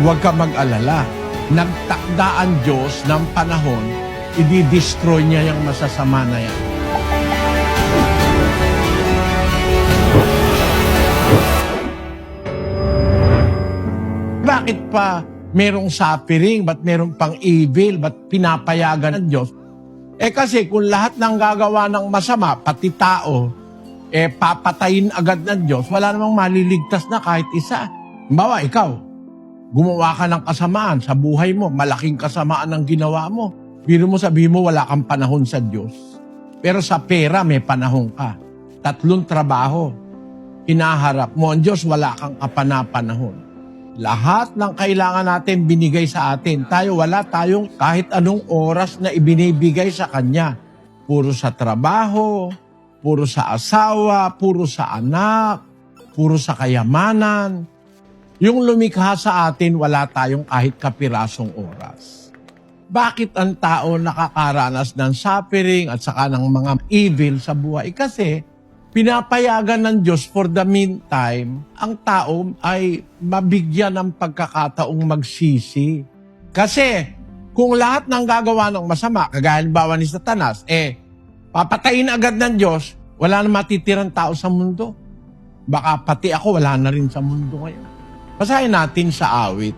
huwag ka mag-alala. Nagtakda ang Diyos ng panahon, i-destroy niya yung masasama na yan. Bakit pa merong suffering? Ba't merong pang evil? Ba't pinapayagan ng Diyos? Eh kasi kung lahat ng gagawa ng masama, pati tao, eh papatayin agad ng Diyos, wala namang maliligtas na kahit isa. Bawa, ikaw, gumawa ka ng kasamaan sa buhay mo, malaking kasamaan ang ginawa mo. Biro mo sabihin mo wala kang panahon sa Diyos. Pero sa pera may panahon ka. Tatlong trabaho. Hinaharap mo ang Diyos, wala kang kapanapanahon. Lahat ng kailangan natin binigay sa atin. Tayo wala tayong kahit anong oras na ibinibigay sa Kanya. Puro sa trabaho, puro sa asawa, puro sa anak, puro sa kayamanan. Yung lumikha sa atin, wala tayong kahit kapirasong oras. Bakit ang tao nakakaranas ng suffering at saka ng mga evil sa buhay? Kasi pinapayagan ng Diyos for the meantime, ang tao ay mabigyan ng pagkakataong magsisi. Kasi kung lahat ng gagawa ng masama, kagaya halimbawa ni Satanas, eh, papatayin agad ng Diyos, wala na matitirang tao sa mundo. Baka pati ako wala na rin sa mundo ngayon. Basahin natin sa awit.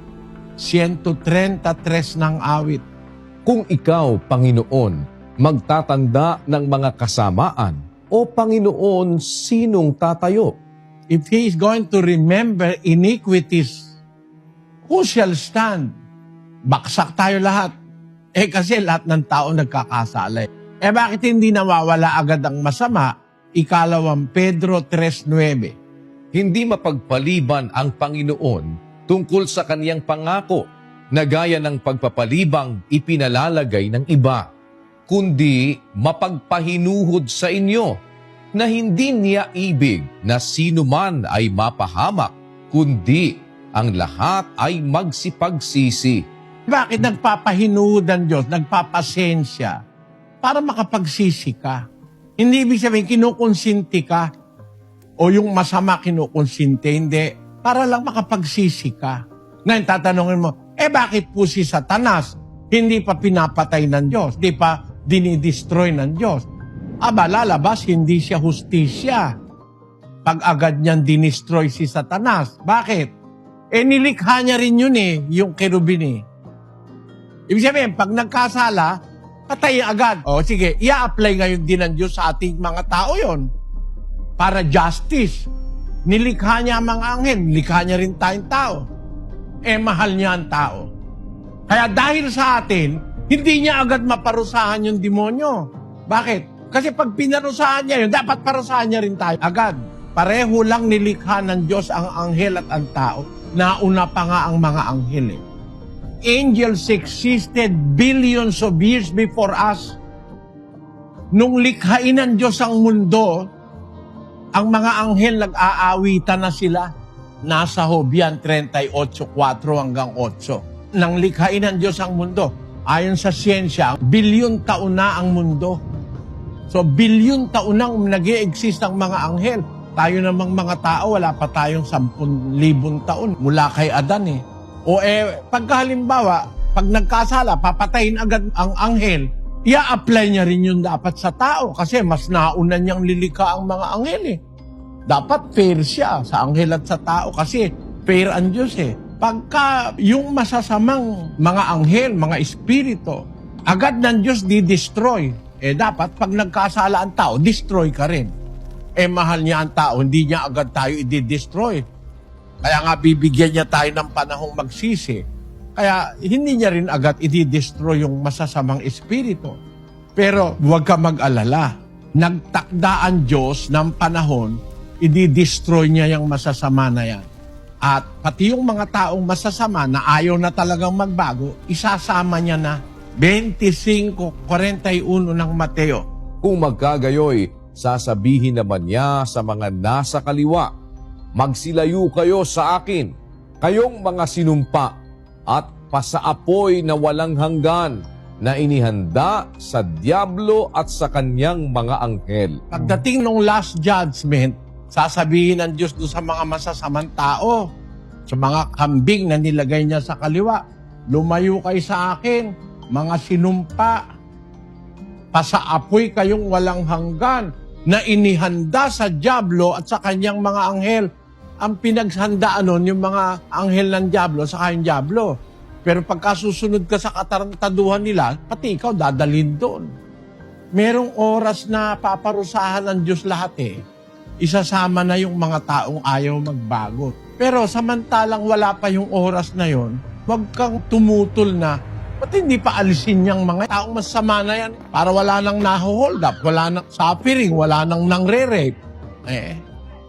133 ng awit. Kung ikaw, Panginoon, magtatanda ng mga kasamaan, o Panginoon, sinong tatayo? If he is going to remember iniquities, who shall stand? Baksak tayo lahat. Eh kasi lahat ng tao nagkakasala. Eh bakit hindi nawawala agad ang masama? Ikalawang Pedro 3.9 Hindi mapagpaliban ang Panginoon tungkol sa kaniyang pangako na gaya ng pagpapalibang ipinalalagay ng iba, kundi mapagpahinuhod sa inyo na hindi niya ibig na sino man ay mapahamak, kundi ang lahat ay magsipagsisi. Bakit nagpapahinuod ang Diyos, nagpapasensya? Para makapagsisi ka. Hindi ibig sabihin, kinukonsinti ka. O yung masama kinukonsinti, hindi. Para lang makapagsisi ka. Ngayon, tatanungin mo, eh bakit po si Satanas hindi pa pinapatay ng Diyos? Di pa dinidestroy ng Diyos? Aba, lalabas, hindi siya hustisya. Pag agad niyang dinestroy si Satanas. Bakit? Eh, nilikha niya rin yun eh, yung kerubin eh. Ibig sabihin, pag nagkasala, patay agad. O sige, i-apply ngayon din ng Diyos sa ating mga tao yon Para justice. Nilikha niya ang mga anghel, nilikha niya rin tayong tao. Eh, mahal niya ang tao. Kaya dahil sa atin, hindi niya agad maparusahan yung demonyo. Bakit? Kasi pag pinarusahan niya yun, dapat parusahan niya rin tayo agad. Pareho lang nilikha ng Diyos ang anghel at ang tao. Nauna pa nga ang mga anghel eh angels existed billions of years before us. Nung likhain ng Diyos ang mundo, ang mga anghel nag-aawitan na sila. Nasa Hobyan 38.4 hanggang 8. Nang likhain ng Diyos ang mundo, ayon sa siyensya, bilyon taon na ang mundo. So, bilyon taon nang nag exist ang mga anghel. Tayo namang mga tao, wala pa tayong 10,000 taon mula kay Adan eh. O eh, pagkahalimbawa, pag nagkasala, papatayin agad ang anghel, i-apply niya rin yun dapat sa tao kasi mas nauna niyang lilika ang mga anghel eh. Dapat fair siya sa anghel at sa tao kasi fair ang Diyos eh. Pagka yung masasamang mga anghel, mga espiritu, agad ng Diyos di-destroy. Eh dapat pag nagkasala ang tao, destroy ka rin. Eh mahal niya ang tao, hindi niya agad tayo i-destroy. Kaya nga bibigyan niya tayo ng panahong magsisi. Kaya hindi niya rin agad i-destroy yung masasamang espiritu. Pero huwag ka mag-alala. Nagtakda ang Diyos ng panahon, i-destroy niya yung masasama na yan. At pati yung mga taong masasama na ayaw na talagang magbago, isasama niya na 25.41 ng Mateo. Kung magkagayoy, sasabihin naman niya sa mga nasa kaliwa, Magsilayo kayo sa akin, kayong mga sinumpa, at pasaapoy na walang hanggan na inihanda sa Diablo at sa kanyang mga anghel. Pagdating ng last judgment, sasabihin ng Diyos doon sa mga masasamang tao, sa mga kambing na nilagay niya sa kaliwa. Lumayo kay sa akin, mga sinumpa, pasaapoy kayong walang hanggan na inihanda sa Diablo at sa kanyang mga anghel. Ang pinagsandaan nun, yung mga anghel ng Diablo sa kanyang Diablo. Pero pagka susunod ka sa katarantaduhan nila, pati ikaw dadalhin doon. Merong oras na paparusahan ng Diyos lahat eh. Isasama na yung mga taong ayaw magbago. Pero samantalang wala pa yung oras na yon, wag kang tumutol na Ba't hindi pa alisin yung mga taong masama na yan para wala nang naho-hold up, wala nang suffering, wala nang nangre-rape? Eh,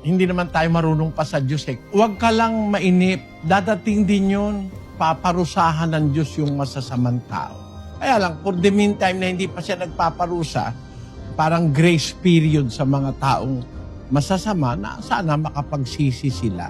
hindi naman tayo marunong pa sa Diyos eh. Huwag ka lang mainip. Dadating din yun. Paparusahan ng Diyos yung masasamang tao. Kaya lang, for the meantime na hindi pa siya nagpaparusa, parang grace period sa mga taong masasama na sana makapagsisi sila.